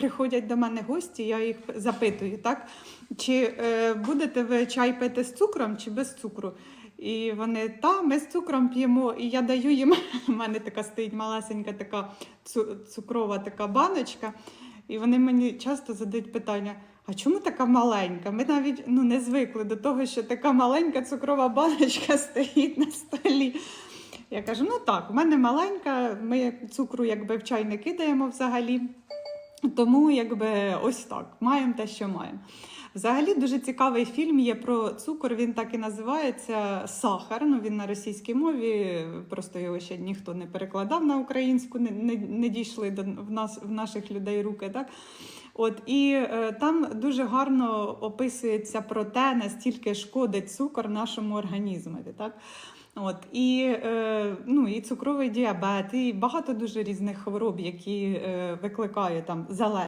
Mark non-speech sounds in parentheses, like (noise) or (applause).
приходять до мене гості, я їх запитую, так? Чи е, будете ви чай пити з цукром чи без цукру? І вони, та, ми з цукром п'ємо, і я даю їм, (laughs) у мене така стоїть малесенька така цукрова така баночка. І вони мені часто задають питання: а чому така маленька? Ми навіть ну, не звикли до того, що така маленька цукрова баночка (laughs) стоїть на столі. Я кажу: ну так, в мене маленька, ми цукру якби в чай не кидаємо взагалі. Тому якби ось так, маємо те, що маємо. Взагалі дуже цікавий фільм є про цукор. Він так і називається Сахар. Ну він на російській мові. Просто його ще ніхто не перекладав на українську, не, не, не дійшли до в нас в наших людей руки. Так от і е, там дуже гарно описується про те, настільки шкодить цукор нашому організмові. Так. От і, е, ну, і цукровий діабет, і багато дуже різних хвороб, які е, викликає там залежність.